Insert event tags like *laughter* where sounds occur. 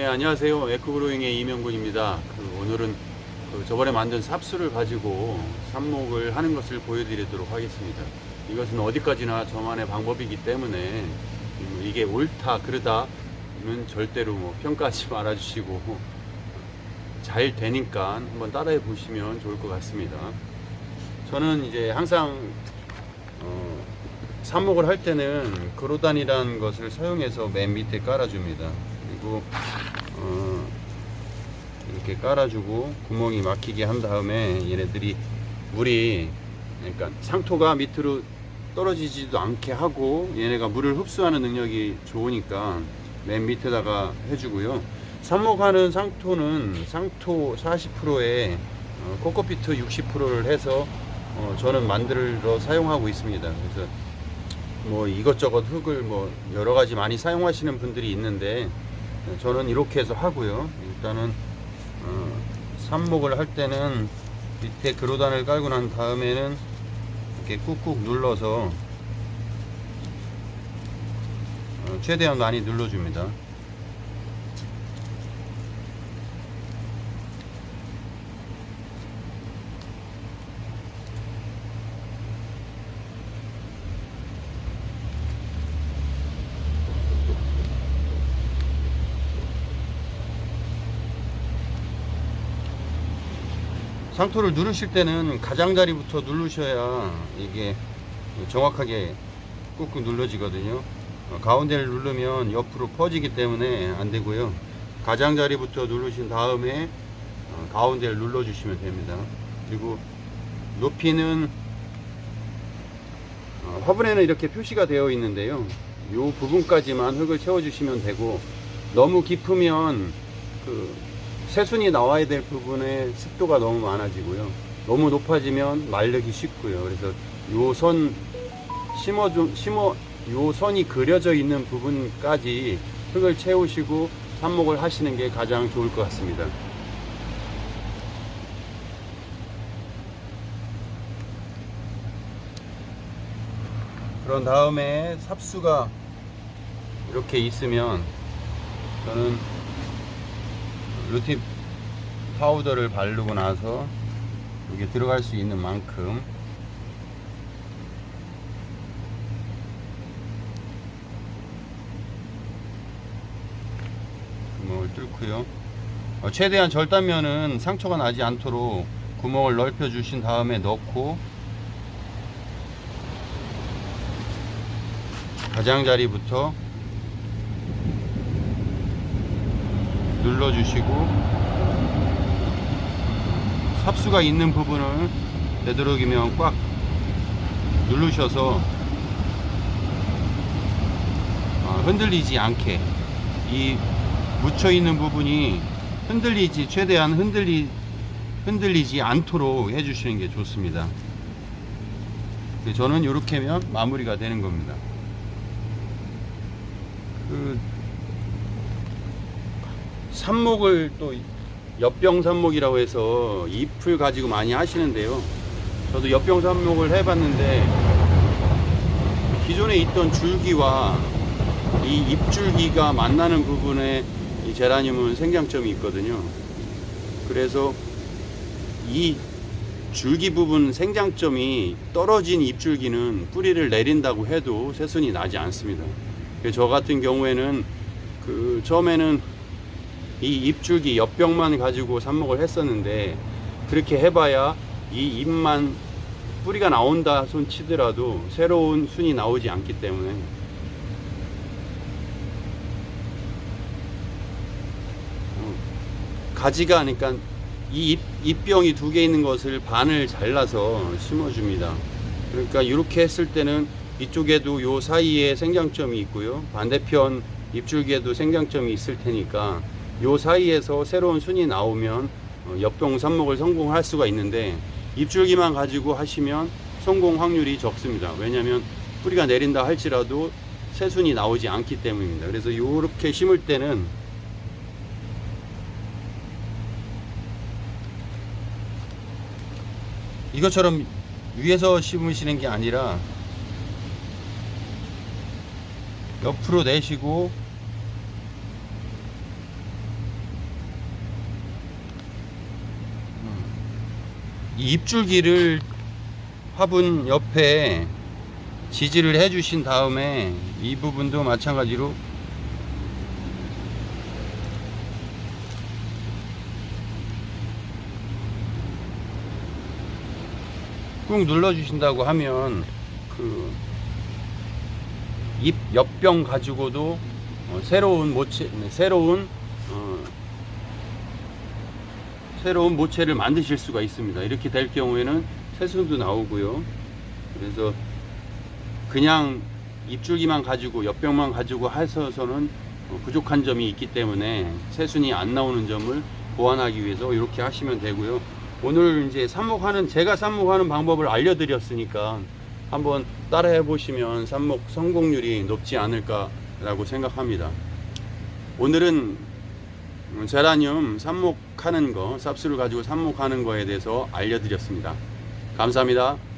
네, 안녕하세요. 에코브로잉의 이명군입니다. 그 오늘은 그 저번에 만든 삽수를 가지고 삽목을 하는 것을 보여드리도록 하겠습니다. 이것은 어디까지나 저만의 방법이기 때문에 음, 이게 옳다 그르다는 절대로 뭐 평가하지 *laughs* 말아주시고 잘 되니까 한번 따라해 보시면 좋을 것 같습니다. 저는 이제 항상 어, 삽목을 할 때는 그로단이라는 것을 사용해서 맨 밑에 깔아줍니다. 그리고 어, 이렇게 깔아주고 구멍이 막히게 한 다음에 얘네들이 물이 그러니까 상토가 밑으로 떨어지지도 않게 하고 얘네가 물을 흡수하는 능력이 좋으니까 맨 밑에다가 해주고요. 삽목하는 상토는 상토 40%에 어, 코코피트 60%를 해서 어, 저는 만들어 사용하고 있습니다. 그래서 뭐 이것저것 흙을 뭐 여러 가지 많이 사용하시는 분들이 있는데 저는 이렇게 해서 하고요. 일단은 어, 삽목을 할 때는 밑에 그로단을 깔고 난 다음에는 이렇게 꾹꾹 눌러서 어, 최대한 많이 눌러줍니다. 상토를 누르실 때는 가장자리부터 누르셔야 이게 정확하게 꾹꾹 눌러지거든요. 어, 가운데를 누르면 옆으로 퍼지기 때문에 안 되고요. 가장자리부터 누르신 다음에 어, 가운데를 눌러 주시면 됩니다. 그리고 높이는 어, 화분에는 이렇게 표시가 되어 있는데요. 이 부분까지만 흙을 채워 주시면 되고 너무 깊으면 그 새순이 나와야 될 부분에 습도가 너무 많아지고요. 너무 높아지면 말르기 쉽고요. 그래서 요 선 심어 좀 심어 요 선이 그려져 있는 부분까지 흙을 채우시고 삽목을 하시는 게 가장 좋을 것 같습니다. 그런 다음에 삽수가 이렇게 있으면 저는 루틴 파우더를 바르고 나서 여기 들어갈 수 있는 만큼 구멍을 뚫고요. 어, 최대한 절단면은 상처가 나지 않도록 구멍을 넓혀 주신 다음에 넣고 가장자리부터 눌러주시고 삽수가 있는 부분을 되도록이면 꽉 누르셔서 어, 흔들리지 않게 이 묻혀 있는 부분이 흔들리지 최대한 흔들리 흔들리지 않도록 해주시는 게 좋습니다. 저는 이렇게 하면 마무리가 되는 겁니다. 그 삽목을 또 엽병 삽목이라고 해서 잎을 가지고 많이 하시는데요. 저도 엽병 삽목을 해봤는데 기존에 있던 줄기와 이 잎줄기가 만나는 부분에 이 제라늄은 생장점이 있거든요. 그래서 이 줄기 부분 생장점이 떨어진 잎줄기는 뿌리를 내린다고 해도 새순이 나지 않습니다. 저 같은 경우에는 그 처음에는 이 잎줄기 엽병만 가지고 삽목을 했었는데 그렇게 해봐야 이 잎만 뿌리가 나온다 손 치더라도 새로운 순이 나오지 않기 때문에 어, 가지가 그러니까 이 잎, 잎병이 두 개 있는 것을 반을 잘라서 심어줍니다. 그러니까 이렇게 했을 때는 이쪽에도 요 사이에 생장점이 있고요. 반대편 잎줄기에도 생장점이 있을 테니까 요 사이에서 새로운 순이 나오면 어, 엽병 삽목을 성공할 수가 있는데 잎줄기만 가지고 하시면 성공 확률이 적습니다. 왜냐하면 뿌리가 내린다 할지라도 새 순이 나오지 않기 때문입니다. 그래서 이렇게 심을 때는 이것처럼 위에서 심으시는 게 아니라 옆으로 내시고 이 입줄기를 화분 옆에 지지를 해 주신 다음에 이 부분도 마찬가지로 꾹 눌러 주신다고 하면 그 잎 옆병 가지고도 어, 새로운 모체 네, 새로운 어, 새로운 모체를 만드실 수가 있습니다. 이렇게 될 경우에는 새순도 나오고요. 그래서 그냥 잎줄기만 가지고 옆병만 가지고 하셔서는 어, 부족한 점이 있기 때문에 새순이 안 나오는 점을 보완하기 위해서 이렇게 하시면 되고요. 오늘 이제 삽목하는 제가 삽목하는 방법을 알려드렸으니까 한번 따라해 보시면 삽목 성공률이 높지 않을까라고 생각합니다. 오늘은 제라늄 삽목하는 거, 삽수를 가지고 삽목하는 거에 대해서 알려드렸습니다. 감사합니다.